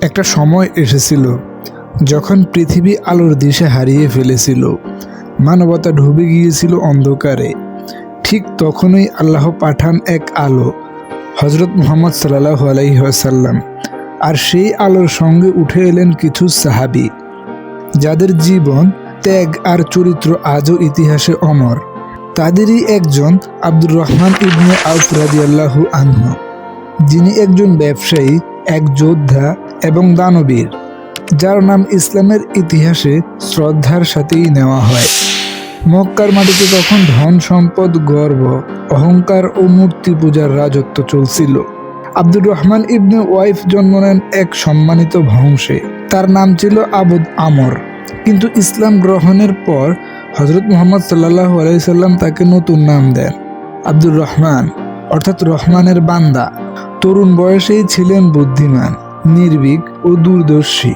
একটা সময় এসেছিল যখন পৃথিবী আলোর দিশে হারিয়ে ফেলেছিল। মানবতা ডুবে গিয়েছিল অন্ধকারে। ঠিক তখনই আল্লাহ পাঠান এক আলো হজরত মোহাম্মদ সাল্লাহ আলাইসাল্লাম আর সেই আলোর সঙ্গে উঠে এলেন কিছু সাহাবি, যাদের জীবন, ত্যাগ আর চরিত্র আজও ইতিহাসে অমর। তাদেরই একজন আব্দুর রহমান ইবনে আউফ রাদিয়াল্লাহু আনহু। যিনি একজন ব্যবসায়ী, এক যোদ্ধা এবং দানবীর, যার নাম ইসলামের ইতিহাসে শ্রদ্ধার সাথেই নেওয়া হয়। মক্কার মাটিতে তখন ধন সম্পদ, গর্ব, অহংকার ও মূর্তি পূজার রাজত্ব চলছিল। আব্দুর রহমান ইবনে ওয়াইফ জন্ম নেন এক সম্মানিত বংশে। তার নাম ছিল আবুদ আমর। কিন্তু ইসলাম গ্রহণের পর হজরত মোহাম্মদ সাল্লাহ আলাইসাল্লাম তাকে নতুন নাম দেন, আব্দুর রহমান, অর্থাৎ রহমানের বান্দা। তরুণ বয়সেই ছিলেন বুদ্ধিমান, নির্ভীক ও দূরদর্শী।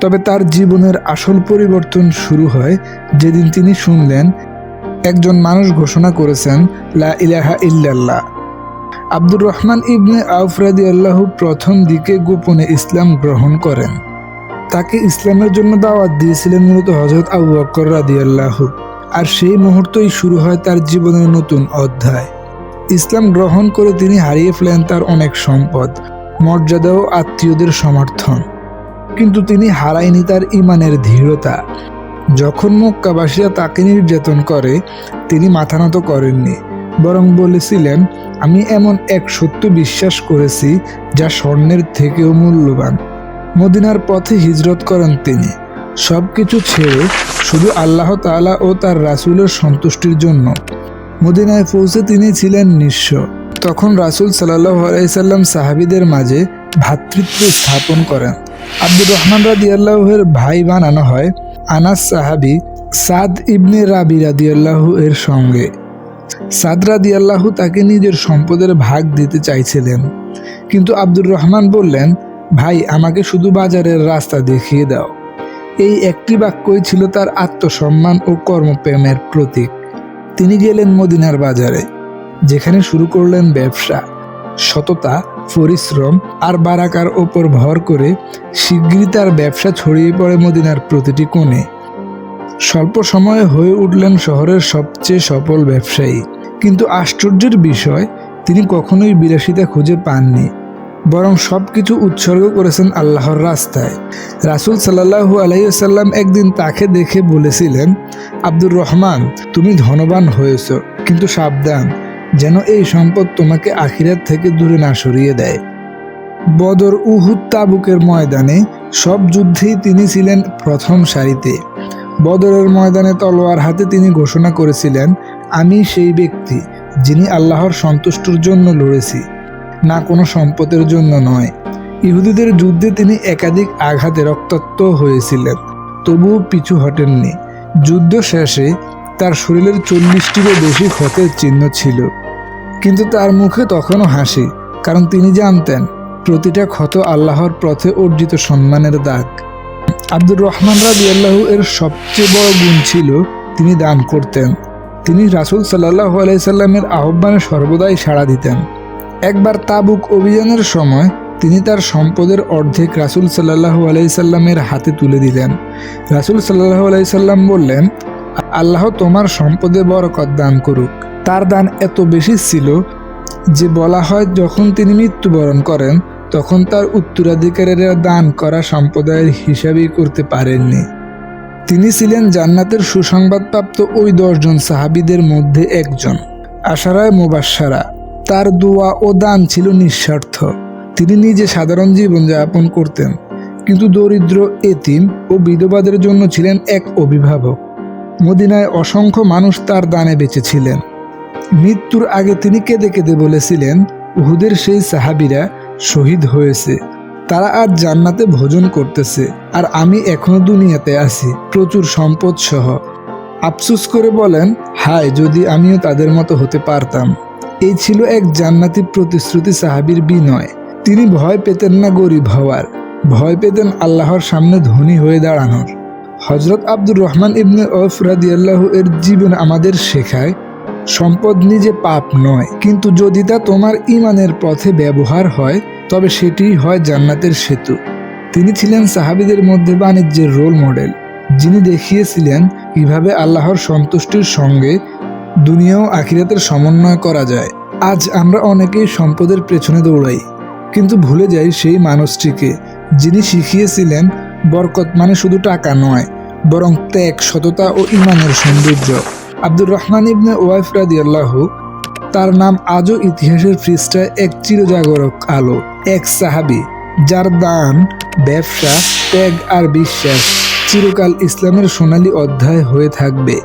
তবে তার জীবনের আসল পরিবর্তন শুরু হয় যেদিন তিনি শুনলেন, একজন মানুষ ঘোষণা করেছেন, লা ইলাহা ইল্লাল্লাহ। আব্দুর রহমান ইবনে আউফরাদি আল্লাহ প্রথম দিকে গোপনে ইসলাম গ্রহণ করেন। তাকে ইসলামের জন্য দাওয়াত দিয়েছিলেন মূলত হজরত আবু বকর রাদি আল্লাহ আর সেই মুহূর্তই শুরু হয় তার জীবনের নতুন অধ্যায়। ইসলাম গ্রহণ করে তিনি হারিয়ে ফেলেন তার অনেক সম্পদ মর্যাদা ও আত্মীয়দের সমর্থন। কিন্তু তিনি হারায়নি তার ইমানের দৃঢ়তা। যখন মক্কাবাসীরা তাকে নির্যাতন করে, তিনি মাথা নত করেননি, বরং বলেছিলেন, আমি এমন এক সত্য বিশ্বাস করেছি যা স্বর্ণের থেকেও মূল্যবান। মদিনার পথে হিজরত করেন তিনি। সব কিছু ছেড়ে শুধু আল্লাহ তাআলা ও তার রাসূলের সন্তুষ্টির জন্য মদিনায় পৌঁছে তিনি ছিলেন নিঃস্ব। তখন রাসূল সাল্লাহ আলাইসাল্লাম সাহাবিদের মাঝে ভ্রাতৃত্ব স্থাপন করেন। আব্দুর রহমান রাদি আল্লাহের ভাই বানানো হয় আনাস সাহাবি সাদ ইবনে রাবি রাদি আল্লাহ এর সঙ্গে। সাদ রাদি আল্লাহ তাকে নিজের সম্পদের ভাগ দিতে চাইছিলেন। কিন্তু আব্দুর রহমান বললেন, ভাই, আমাকে শুধু বাজারের রাস্তা দেখিয়ে দাও। এই একটি বাক্যই ছিল তার আত্মসম্মান ও কর্মপ্রেমের প্রতীক। তিনি গেলেন মদিনার বাজারে, যেখানে শুরু করলেন ব্যবসা। সততা, পরিশ্রম আর বারাকার ওপর ভর করে শিগগিরই তার ব্যবসা ছড়িয়ে পড়ে মদিনার প্রতিটি কোণে। স্বল্প সময়ে হয়ে উঠলেন শহরের সবচেয়ে সফল ব্যবসায়ী। কিন্তু আশ্চর্যের বিষয়, তিনি কখনোই বিলাসিতা খুঁজে পাননি। বরং সব কিছু উৎসর্গ করেছেন আল্লাহর রাস্তায়। রাসুল সাল্লাহু আলাইসাল্লাম একদিন তাকে দেখে বলেছিলেন, আব্দুর রহমান, তুমি ধনবান হয়েছ, কিন্তু সাবধান, যেন এই সম্পদ তোমাকে আখিরাত থেকে দূরে না সরিয়ে দেয়। বদর উহুদ তাবুকের ময়দানে সব যুদ্ধেই তিনি ছিলেন প্রথম সারিতে। বদরের ময়দানে তলোয়ার হাতে তিনি ঘোষণা করেছিলেন, আমি সেই ব্যক্তি যিনি আল্লাহর সন্তুষ্টর জন্য লড়েছি। না কোনো সম্পদের জন্য নয়। ইহুদিদের যুদ্ধে তিনি একাধিক আঘাতে রক্তাক্ত হয়েছিলেন, তবুও পিছু হটেননি। যুদ্ধ শেষে তার শরীরের চল্লিশটিরও বেশি ক্ষতের চিহ্ন ছিল। কিন্তু তার মুখে তখনও হাসি, কারণ তিনি জানতেন, প্রতিটা ক্ষত আল্লাহর পথে অর্জিত সম্মানের দাগ। আব্দুর রহমান রাজি আল্লাহ এর সবচেয়ে বড় গুণ ছিল তিনি দান করতেন। তিনি রাসুল সাল্লাহ আলাইসাল্লামের আহ্বানে সর্বদাই সাড়া দিতেন। একবার তাবুক অভিযানের সময় তিনি তার সম্পদের অর্ধেক রাসুল সাল্লাহ আলাইসাল্লামের হাতে তুলে দিলেন। রাসুল সাল্লাহ আলাইসাল্লাম বললেন, আল্লাহ তোমার সম্পদে বরকত দান করুক। তার দান এত বেশি ছিল যে বলা হয় যখন তিনি মৃত্যুবরণ করেন, তখন তার উত্তরাধিকারীরা দান করা সম্প্রদায়ের হিসাবই করতে পারেননি। তিনি ছিলেন জান্নাতের সুসংবাদপ্রাপ্ত ওই দশজন সাহাবিদের মধ্যে একজন। আশারায় মুবাসারা তার দোয়া ও দান ছিল নিঃস্বার্থ। তিনি নিজে সাধারণ জীবনযাপন করতেন, কিন্তু দরিদ্র এতিম ও বিধবাদের জন্য ছিলেন এক অভিভাবক। মদিনায় অসংখ্য মানুষ তার দানে বেঁচেছিলেন। মৃত্যুর আগে তিনি কেঁদে কেঁদে বলেছিলেন, উহুদের সেই সাহাবিরা শহীদ হয়েছে। তারা আজ জান্নাতে ভোজন করতেছে, আর আমি এখনও দুনিয়াতে আছি, প্রচুর সম্পদ সহ আফসুস করে বলেন, হায়, যদি আমিও তাদের মতো হতে পারতাম। এই ছিল এক জান্নাতি প্রতিশ্রুতি সাহাবির বিনয়। তিনি ভয় পেতেন না গরিব হওয়ার। ভয় পেতেন আল্লাহর সামনে ধনী হয়ে দাঁড়ানোর। হজরত আব্দুর রহমান ইবনে ওফ রাদিয়াল্লাহু এর জীবন আমাদের শেখায়, সম্পদ নিজে পাপ নয়, কিন্তু যদি তা তোমার ইমানের পথে ব্যবহার হয়, তবে সেটি হয় জান্নাতের সেতু। তিনি ছিলেন সাহাবিদের মধ্যে বাণিজ্যের রোল মডেল যিনি দেখিয়েছিলেন কীভাবে আল্লাহর সন্তুষ্টির সঙ্গে দুনিয়া ও আখিরাতের সমন্বয় করা যায়। আজ আমরা অনেকেই সম্পদের পেছনে দৌড়াই, কিন্তু ভুলে যাই সেই মানুষটিকে, যিনি শিখিয়েছিলেন বরকত মানে শুধু টাকা নয়, বরং ত্যাগ, সততা ও ইমানের সৌন্দর্য। আব্দুর রহমান ইবনে ওয়াইফ রাদিয়াল্লাহু, তার নাম আজও ইতিহাসের পৃষ্ঠায় এক চিরজাগরক আলো, এক সাহাবি, যার দান, ব্যবসা, ত্যাগ আর বিশ্বাস চিরকাল ইসলামের সোনালী অধ্যায় হয়ে থাকবে।